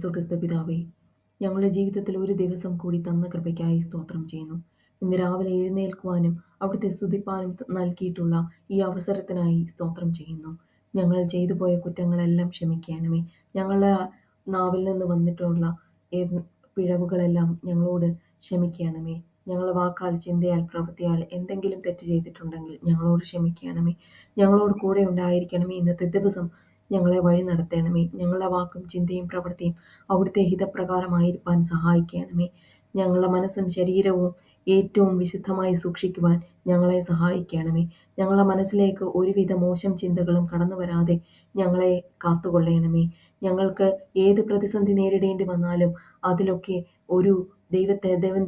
സ്വർഗസ്ഥ പിതാവേ ഞങ്ങളുടെ ജീവിതത്തിൽ ഒരു ദിവസം കൂടി തന്ന കൃപയ്ക്കായി സ്തോത്രം ചെയ്യുന്നു. ഇന്ന് രാവിലെ എഴുന്നേൽക്കുവാനും അവിടുത്തെ സ്തുതിപ്പാനും നൽകിയിട്ടുള്ള ഈ അവസരത്തിനായി സ്തോത്രം ചെയ്യുന്നു. ഞങ്ങൾ ചെയ്തു പോയ കുറ്റങ്ങളെല്ലാം ക്ഷമിക്കണമേ. ഞങ്ങളുടെ നാവിൽ നിന്ന് വന്നിട്ടുള്ള പിഴവുകളെല്ലാം ഞങ്ങളോട് ക്ഷമിക്കണമേ. ഞങ്ങളുടെ വാക്കാൽ ചിന്തയാൽ പ്രവൃത്തിയാൽ എന്തെങ്കിലും തെറ്റ് ചെയ്തിട്ടുണ്ടെങ്കിൽ ഞങ്ങളോട് ക്ഷമിക്കണമേ. ഞങ്ങളോട് കൂടെ ഉണ്ടായിരിക്കണമേ ഇന്നത്തെ ദിവസം. ഞങ്ങളെ വഴി നടത്തണമേ. ഞങ്ങളുടെ വാക്കും ചിന്തയും പ്രവൃത്തിയും അവിടുത്തെ ഹിതപ്രകാരമായിരിക്കാൻ സഹായിക്കണമേ. ഞങ്ങളുടെ മനസ്സും ശരീരവും ഏറ്റവും വിശുദ്ധമായി സൂക്ഷിക്കുവാൻ ഞങ്ങളെ സഹായിക്കണമേ. ഞങ്ങളുടെ മനസ്സിലേക്ക് ഒരുവിധ മോശം ചിന്തകളും കടന്നു വരാതെ ഞങ്ങളെ കാത്തുകൊള്ളണമേ. ഞങ്ങൾക്ക് ഏത് പ്രതിസന്ധി നേരിടേണ്ടി വന്നാലും അതിലൊക്കെ ഒരു ദൈവത്തെ ദൈവം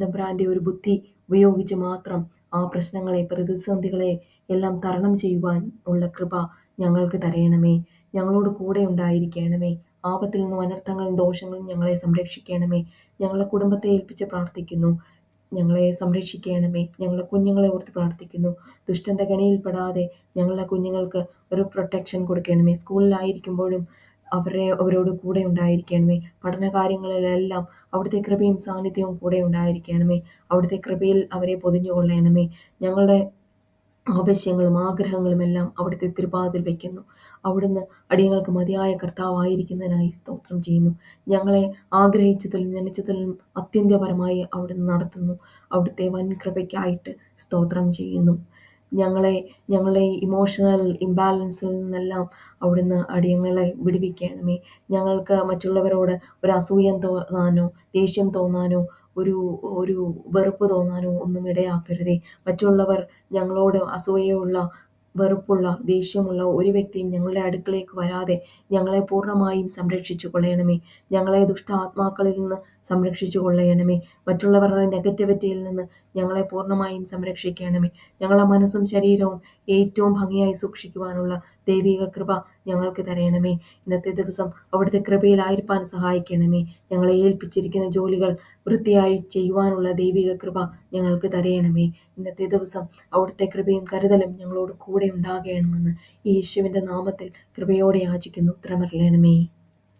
ഒരു ബുദ്ധി ഉപയോഗിച്ച് മാത്രം ആ പ്രശ്നങ്ങളെ പ്രതിസന്ധികളെ എല്ലാം തരണം ചെയ്യുവാൻ ഉള്ള കൃപ ഞങ്ങൾക്ക് തരയണമേ ഞങ്ങളോട് കൂടെ ഉണ്ടായിരിക്കണമേ. ആപത്തിൽ നിന്നും അനർത്ഥങ്ങളും ദോഷങ്ങളും ഞങ്ങളെ സംരക്ഷിക്കണമേ. ഞങ്ങളെ കുടുംബത്തെ ഏൽപ്പിച്ച് പ്രാർത്ഥിക്കുന്നു. ഞങ്ങളെ സംരക്ഷിക്കണമേ. ഞങ്ങളെ കുഞ്ഞുങ്ങളെ ഓർത്ത് പ്രാർത്ഥിക്കുന്നു. ദുഷ്ടന്റെ ഗണിയിൽപ്പെടാതെ ഞങ്ങളുടെ കുഞ്ഞുങ്ങൾക്ക് ഒരു പ്രൊട്ടക്ഷൻ കൊടുക്കണമേ. സ്കൂളിലായിരിക്കുമ്പോഴും അവരെ അവരോട് കൂടെ ഉണ്ടായിരിക്കണമേ. പഠന കാര്യങ്ങളിലെല്ലാം അവിടുത്തെ കൃപയും സാന്നിധ്യവും കൂടെ ഉണ്ടായിരിക്കണമേ. അവിടുത്തെ കൃപയിൽ അവരെ പൊതിഞ്ഞുകൊള്ളണമേ. ഞങ്ങളുടെ ആവശ്യങ്ങളും ആഗ്രഹങ്ങളും എല്ലാം അവിടുത്തെ തിരുപാതിൽ വയ്ക്കുന്നു അവിടുന്ന് അടിയങ്ങൾക്ക് മതിയായ കർത്താവായിരിക്കുന്നതിനായി സ്തോത്രം ചെയ്യുന്നു. ഞങ്ങളെ ആഗ്രഹിച്ചതിലും നനച്ചതിലും അത്യന്തപരമായി അവിടുന്ന് നടത്തുന്നു. അവിടുത്തെ വൻ കൃപയ്ക്കായിട്ട് സ്തോത്രം ചെയ്യുന്നു. ഞങ്ങളെ ഞങ്ങളെ ഇമോഷണൽ ഇംബാലൻസിൽ നിന്നെല്ലാം അവിടുന്ന് അടിയങ്ങളെ വിടുവിക്കണമേ. ഞങ്ങൾക്ക് മറ്റുള്ളവരോട് ഒരു അസൂയം തോന്നാനോ ദേഷ്യം തോന്നാനോ ഒരു ഒരു വെറുപ്പ് തോന്നാനോ ഒന്നും ഇടയാക്കരുതേ. മറ്റുള്ളവർ ഞങ്ങളോട് അസൂയയുള്ള വെറുപ്പുള്ള ദേഷ്യമുള്ള ഒരു വ്യക്തിയും ഞങ്ങളുടെ അടുക്കളേക്ക് വരാതെ ഞങ്ങളെ പൂർണമായും സംരക്ഷിച്ചു കൊള്ളണമേ. ഞങ്ങളെ ദുഷ്ട ആത്മാക്കളിൽ നിന്ന് സംരക്ഷിച്ചു കൊള്ളണമേ. മറ്റുള്ളവരുടെ നെഗറ്റിവിറ്റിയിൽ നിന്ന് ഞങ്ങളെ പൂർണമായും സംരക്ഷിക്കണമേ. ഞങ്ങളുടെ മനസ്സും ശരീരവും ഏറ്റവും ഭംഗിയായി സൂക്ഷിക്കുവാനുള്ള ദൈവിക കൃപ ഞങ്ങൾക്ക് തരയണമേ ഇന്നത്തെ ദിവസം അവിടുത്തെ കൃപയിലായിരിക്കാൻ സഹായിക്കണമേ. ഞങ്ങളെ ഏൽപ്പിച്ചിരിക്കുന്ന ജോലികൾ വൃത്തിയായി ചെയ്യുവാനുള്ള ദൈവിക കൃപ ഞങ്ങൾക്ക് തരയണമേ ഇന്നത്തെ ദിവസം അവിടുത്തെ കൃപയും കരുതലും ഞങ്ങളോട് കൂടെ ഉണ്ടാകണമെന്ന് ഈ യേശുവിന്റെ നാമത്തിൽ കൃപയോടെ യാചിക്കുന്നു. ഉത്തരമറിയണമേ